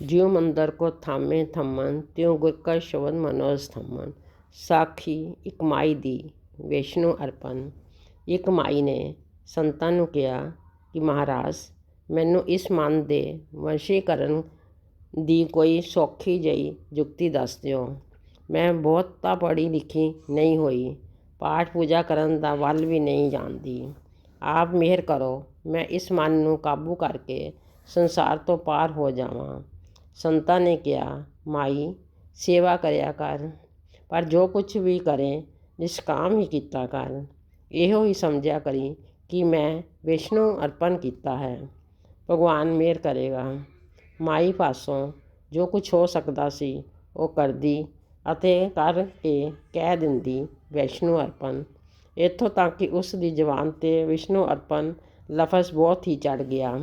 ਜਿਉ ਮੰਦਰ ਕੋ ਥਾਮੇ ਥੰਮਨ, ਤਿਉ ਗੁਰ ਕਾ ਸ਼ਬਦ ਮਨੋਜ ਥੰਮਨ। ਸਾਖੀ ਇੱਕ ਮਾਈ ਦੀ ਵਿਸ਼ਨੂੰ ਅਰਪਣ। ਇੱਕ ਮਾਈ ਨੇ ਸੰਤਾਂ ਨੂੰ ਕਿਹਾ ਕਿ ਮਹਾਰਾਜ, ਮੈਨੂੰ ਇਸ ਮਨ ਦੇ ਵੰਸ਼ੀਕਰਨ ਦੀ ਕੋਈ ਸੌਖੀ ਜਿਹੀ ਯੁਕਤੀ ਦੱਸ ਦਿਓ। ਮੈਂ ਬਹੁਤਾ ਪੜ੍ਹੀ ਲਿਖੀ ਨਹੀਂ ਹੋਈ, ਪਾਠ ਪੂਜਾ ਕਰਨ ਦਾ ਵੱਲ ਵੀ ਨਹੀਂ ਜਾਣਦੀ ਆਪ ਮਿਹਰ ਕਰੋ, ਮੈਂ ਇਸ ਮਨ ਨੂੰ ਕਾਬੂ ਕਰਕੇ ਸੰਸਾਰ ਤੋਂ ਪਾਰ ਹੋ ਜਾਵਾਂ। ਸੰਤਾਂ ਨੇ ਕਿਹਾ, ਮਾਈ, ਸੇਵਾ ਕਰਿਆ ਕਰ, ਪਰ ਜੋ ਕੁਛ ਵੀ ਕਰੇ, ਨਿਸ਼ਕਾਮ ਹੀ ਕੀਤਾ ਕਰ। ਇਹੋ ਹੀ ਸਮਝਿਆ ਕਰੀ ਕਿ ਮੈਂ ਵਿਸ਼ਨੂੰ ਅਰਪਣ ਕੀਤਾ ਹੈ। ਭਗਵਾਨ ਮਿਹਰ ਕਰੇਗਾ। ਮਾਈ ਪਾਸੋਂ ਜੋ ਕੁਛ ਹੋ ਸਕਦਾ ਸੀ, ਉਹ ਕਰਦੀ ਅਤੇ ਕਰਕੇ ਕਹਿ ਦਿੰਦੀ, ਵੈਸ਼ਨੂੰ ਅਰਪਣ। ਇੱਥੋਂ ਤੱਕ ਕਿ ਉਸ ਦੀ ਜ਼ੁਬਾਨ 'ਤੇ ਵਿਸ਼ਨੂੰ ਅਰਪਣ ਲਫ਼ਜ਼ ਬਹੁਤ ਹੀ ਚੜ੍ਹ ਗਿਆ।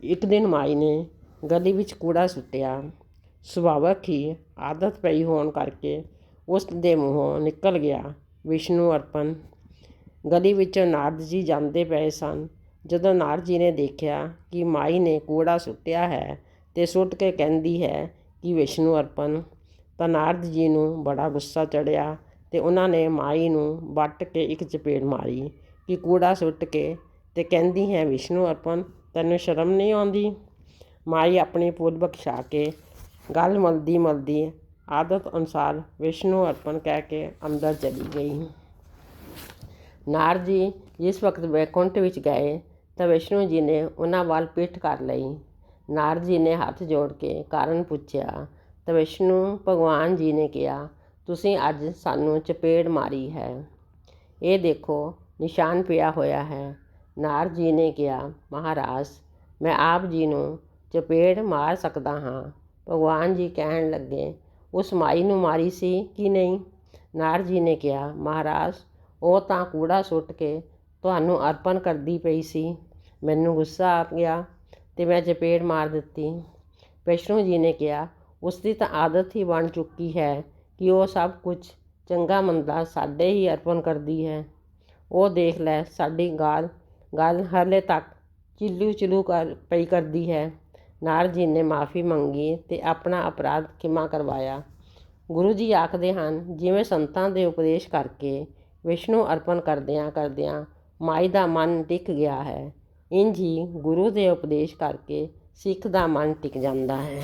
ਇੱਕ ਦਿਨ ਮਾਈ ਨੇ ਗਲੀ ਵਿੱਚ ਕੂੜਾ ਸੁੱਟਿਆ। ਸੁਭਾਵਕ ਹੀ ਆਦਤ ਪਈ ਹੋਣ ਕਰਕੇ ਉਸ ਦੇ ਮੂੰਹੋਂ ਨਿਕਲ ਗਿਆ ਵਿਸ਼ਨੂੰ ਅਰਪਣ। ਗਲੀ ਵਿੱਚੋਂ ਨਾਰਦ ਜੀ ਜਾਂਦੇ ਪਏ ਸਨ। ਜਦੋਂ ਨਾਰਦ ਜੀ ਨੇ ਦੇਖਿਆ ਕਿ ਮਾਈ ਨੇ ਕੂੜਾ ਸੁੱਟਿਆ ਹੈ ਤੇ ਸੁੱਟ ਕੇ ਕਹਿੰਦੀ ਹੈ ਕਿ ਵਿਸ਼ਨੂੰ ਅਰਪਣ, ਤਾਂ ਨਾਰਦ ਜੀ ਨੂੰ ਬੜਾ ਗੁੱਸਾ ਚੜਿਆ ਤੇ ਉਹਨਾਂ ਨੇ ਮਾਈ ਨੂੰ ਵੱਟ ਕੇ ਇੱਕ ਚਪੇੜ ਮਾਰੀ ਕਿ ਕੂੜਾ ਸੁੱਟ ਕੇ ਤੇ ਕਹਿੰਦੀ ਹੈ, ਵਿਸ਼ਨੂੰ ਅਰਪਣ, ਤੈਨੂੰ ਸ਼ਰਮ ਨਹੀਂ ਆਉਂਦੀ? ਮਾਈ ਆਪਣੀ ਪੁੱਤ ਬਖਸ਼ਾ ਕੇ ਗੱਲ ਮਲਦੀ ਮਲਦੀ ਆਦਤ ਅਨੁਸਾਰ ਵਿਸ਼ਨੂੰ ਅਰਪਣ ਕਹਿ ਕੇ ਅੰਦਰ ਚਲੀ ਗਈ। ਨਾਰਦ ਜੀ ਜਿਸ ਵਕਤ ਵੈਕੁੰਠ ਵਿੱਚ ਗਏ ਤਾਂ ਵਿਸ਼ਨੂੰ ਜੀ ਨੇ ਉਹਨਾਂ ਵੱਲ ਪਿੱਠ ਕਰ ਲਈ। ਨਾਰਦ ਜੀ ਨੇ ਹੱਥ ਜੋੜ ਕੇ ਕਾਰਨ ਪੁੱਛਿਆ, ਤਾਂ ਵਿਸ਼ਨੂੰ ਭਗਵਾਨ ਜੀ ਨੇ ਕਿਹਾ, ਤੁਸੀਂ ਅੱਜ ਸਾਨੂੰ ਚਪੇੜ ਮਾਰੀ ਹੈ। ਇਹ ਦੇਖੋ, ਨਿਸ਼ਾਨ ਪਿਆ ਹੋਇਆ ਹੈ। ਨਾਰ ਜੀ ਨੇ ਕਿਹਾ, ਮਹਾਰਾਜ, ਮੈਂ ਆਪ ਜੀ ਨੂੰ ਚਪੇੜ ਮਾਰ ਸਕਦਾ ਹਾਂ। ਭਗਵਾਨ ਜੀ ਕਹਿਣ ਲੱਗੇ, ਉਸ ਮਾਈ ਨੂੰ ਮਾਰੀ ਸੀ ਕਿ ਨਹੀਂ? ਨਾਰ ਜੀ ਨੇ ਕਿਹਾ, ਮਹਾਰਾਜ, ਉਹ ਤਾਂ ਕੂੜਾ ਸੁੱਟ ਕੇ ਤੁਹਾਨੂੰ ਅਰਪਣ ਕਰਦੀ ਪਈ ਸੀ। ਮੈਨੂੰ ਗੁੱਸਾ ਆ ਗਿਆ ਤੇ ਮੈਂ ਚਪੇੜ ਮਾਰ ਦਿੱਤੀ। ਵਿਸ਼ਨੂੰ ਜੀ ਨੇ ਕਿਹਾ, ਉਸ ਦੀ ਤਾਂ ਆਦਤ ਹੀ ਬਣ ਚੁੱਕੀ ਹੈ ਕਿ ਉਹ ਸਭ ਕੁਝ ਚੰਗਾ ਮੰਦਾ ਸਾਡੇ ਹੀ ਅਰਪਣ ਕਰਦੀ ਹੈ। ਉਹ ਦੇਖ ਲੈ, ਸਾਡੀ ਗਾਲ ਗੱਲ ਹਲੇ ਤੱਕ ਚਿੱਲੂ ਚਿਲੂ ਕਰ ਪਈ ਕਰਦੀ ਹੈ। ਨਾਰਦ ਜੀ ਨੇ ਮਾਫੀ ਮੰਗੀ ਤੇ ਆਪਣਾ ਅਪਰਾਧ ਖਿਮਾ ਕਰਵਾਇਆ? ਗੁਰੂ ਜੀ ਆਖਦੇ ਹਨ, ਜਿਵੇਂ ਸੰਤਾਂ ਦੇ ਉਪਦੇਸ਼ ਕਰਕੇ ਵਿਸ਼ਨੂੰ ਅਰਪਣ ਕਰਦਿਆਂ ਕਰਦਿਆਂ ਮਾਈ ਦਾ ਮਨ ਟਿਕ ਗਿਆ ਹੈ, ਇੰਝ ਹੀ ਗੁਰੂ ਦੇ ਉਪਦੇਸ਼ ਕਰਕੇ ਸਿੱਖ ਦਾ ਮਨ ਟਿਕ ਜਾਂਦਾ ਹੈ।